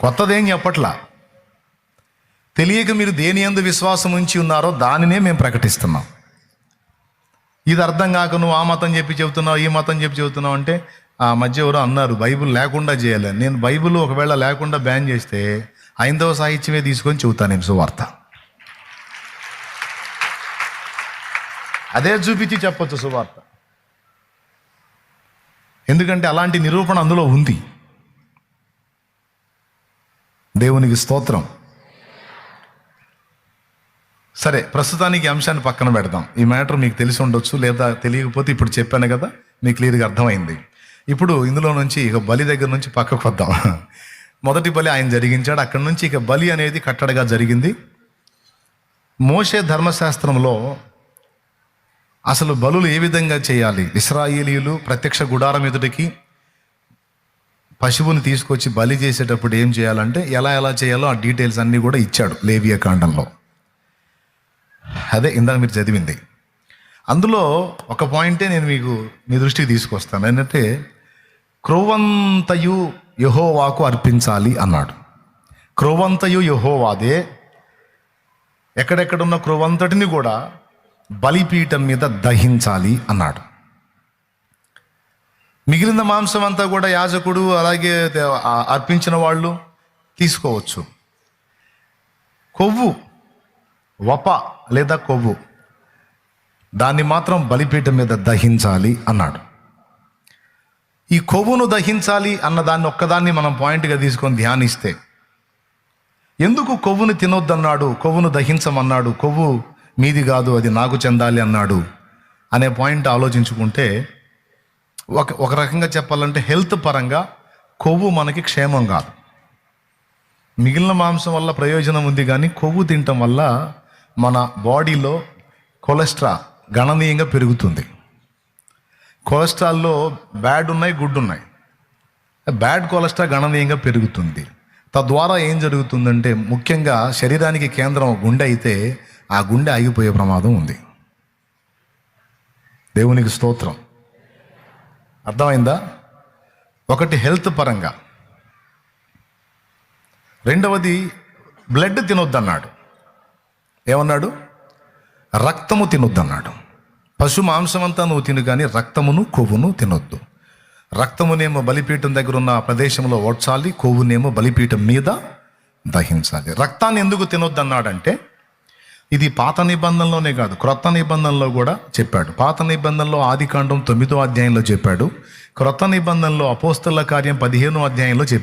కొత్తదేం చెప్పట్లా తెలియక మీరు దేని ఎందు విశ్వాసం ఉంచి ఉన్నారో దానినే మేము ప్రకటిస్తున్నాం. ఇది అర్థం కాక నువ్వు ఆ మతం చెప్పి చెబుతున్నావు ఈ మతం చెప్పి చెబుతున్నావు అంటే ఆ మధ్య ఎవరో అన్నారు బైబిల్ లేకుండా చేయాలి నేను బైబిల్ ఒకవేళ లేకుండా బ్యాన్ చేస్తే ఐందవ సాహిత్యమే తీసుకొని చెబుతాను నేను సువార్త. అదే చూపించి చెప్పొచ్చు సువార్త. ఎందుకంటే అలాంటి నిరూపణ అందులో ఉంది. దేవునికి స్తోత్రం. సరే ప్రస్తుతానికి అంశాన్ని పక్కన పెడదాం. ఈ మ్యాటర్ మీకు తెలిసి ఉండొచ్చు లేదా తెలియకపోతే ఇప్పుడు చెప్పాను కదా మీకు క్లియర్గా అర్థమైంది. ఇప్పుడు ఇందులో నుంచి ఇక బలి దగ్గర నుంచి పక్కకు వద్దాం. మొదటి బలి ఆయన జరిగించాడు. అక్కడి నుంచి ఇక బలి అనేది కట్టడగా జరిగింది. మోషే ధర్మశాస్త్రంలో అసలు బలులు ఏ విధంగా చేయాలి? ఇస్రాయేలీలు ప్రత్యక్ష గుడారం ఎదుటికి పశువుని తీసుకొచ్చి బలి చేసేటప్పుడు ఏం చేయాలంటే ఎలా ఎలా చేయాలో ఆ డీటెయిల్స్ అన్నీ కూడా ఇచ్చాడు లేవియ కాండంలో. అదే ఇందాక మీరు చదివింది. అందులో ఒక పాయింటే నేను మీకు మీ దృష్టికి తీసుకొస్తాను. ఏంటంటే క్రొవ్వంతయు యహోవాకు అర్పించాలి అన్నాడు. క్రొవ్వంతయు యహోవాదే ఎక్కడెక్కడున్న క్రొవ్వంతటిని కూడా బలిపీఠం మీద దహించాలి అన్నాడు. మిగిలిన మాంసం అంతా కూడా యాజకుడు అలాగే అర్పించిన వాళ్ళు తీసుకోవచ్చు. కొవ్వు వప లేదా కొవ్వు దాన్ని మాత్రం బలిపీఠం మీద దహించాలి అన్నాడు. ఈ కొవ్వును దహించాలి అన్న దాన్ని ఒక్కదాన్ని మనం పాయింట్గా తీసుకొని ధ్యానిస్తే ఎందుకు కొవ్వును తినొద్దన్నాడు కొవ్వును దహించమన్నాడు కొవ్వు మీది కాదు అది నాకు చెందాలి అన్నాడు అనే పాయింట్ ఆలోచించుకుంటే ఒక ఒక రకంగా చెప్పాలంటే హెల్త్ పరంగా కొవ్వు మనకి క్షేమం కాదు. మిగిలిన మాంసం వల్ల ప్రయోజనం ఉంది కానీ కొవ్వు తినటం వల్ల మన బాడీలో కొలెస్ట్రాల్ గణనీయంగా పెరుగుతుంది. కొలెస్ట్రాల్లో బ్యాడ్ ఉన్నాయి గుడ్ ఉన్నాయి. బ్యాడ్ కొలెస్ట్రాల్ గణనీయంగా పెరుగుతుంది. తద్వారా ఏం జరుగుతుందంటే ముఖ్యంగా శరీరానికి కేంద్రం గుండె అయితే ఆ గుండె ఆగిపోయే ప్రమాదం ఉంది. దేవునికి స్తోత్రం. అర్థమైందా? ఒకటి హెల్త్ పరంగా. రెండవది బ్లడ్ తినొద్దన్నాడు. ఏమన్నాడు? రక్తము తినొద్దన్నాడు. పశు మాంసం అంతా నువ్వు తిను కానీ రక్తమును కొవ్వును తినొద్దు. రక్తమునేమో బలిపీఠం దగ్గర ఉన్న ప్రదేశంలో ఓడ్చాలి కొవ్వునేమో బలిపీఠం మీద దహించాలి. రక్తాన్ని ఎందుకు తినొద్దన్నాడంటే ఇది పాత నిబంధనలోనే కాదు క్రొత్త నిబంధనలో కూడా చెప్పాడు. పాత నిబంధనలో ఆది కాండం తొమ్మిదో అధ్యాయంలో చెప్పాడు. క్రొత్త నిబంధనలో అపోస్తల కార్యం పదిహేనో అధ్యాయంలో చెప్పాడు.